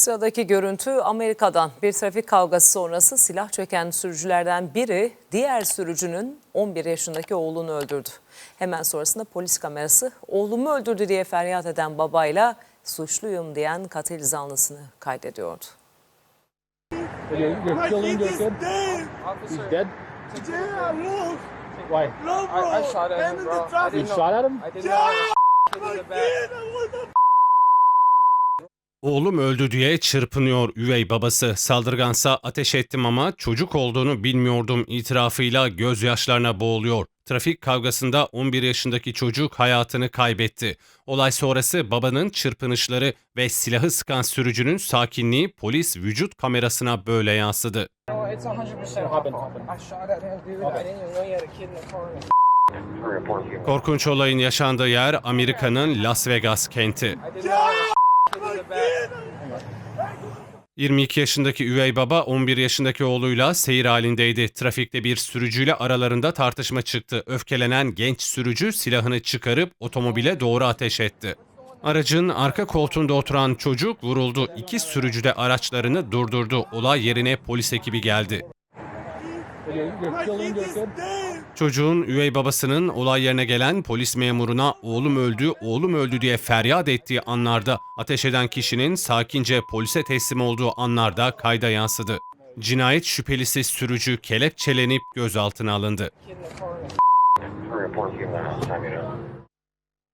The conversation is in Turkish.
Sıradaki görüntü Amerika'dan. Bir trafik kavgası sonrası silah çeken sürücülerden biri diğer sürücünün 11 yaşındaki oğlunu öldürdü. Hemen sonrasında polis kamerası oğlumu öldürdü diye feryat eden babayla suçluyum diyen katil zanlısını kaydediyordu. Why? No, bro. I, I shot at him, bro. I. You didn't know. shot at him? I didn't Yeah, know. my Hit in the back. Oğlum öldü diye çırpınıyor üvey babası. Saldırgansa ateş ettim ama çocuk olduğunu bilmiyordum itirafıyla gözyaşlarına boğuluyor. Trafik kavgasında 11 yaşındaki çocuk hayatını kaybetti. Olay sonrası babanın çırpınışları ve silahı sıkan sürücünün sakinliği polis vücut kamerasına böyle yansıdı. No, it's 100% my happened? fault. I shot at him, dude. I didn't even know you had a kid in the car. Korkunç olayın yaşandığı yer Amerika'nın Las Vegas kenti. 22 yaşındaki üvey baba 11 yaşındaki oğluyla seyir halindeydi. Trafikte bir sürücüyle aralarında tartışma çıktı. Öfkelenen genç sürücü silahını çıkarıp otomobile doğru ateş etti. Aracın arka koltuğunda oturan çocuk vuruldu. İki sürücü de araçlarını durdurdu. Olay yerine polis ekibi geldi. Çocuğun üvey babasının olay yerine gelen polis memuruna oğlum öldü, oğlum öldü diye feryat ettiği anlarda ateş eden kişinin sakince polise teslim olduğu anlarda kayda yansıdı. Cinayet şüphelisi sürücü kelepçelenip gözaltına alındı.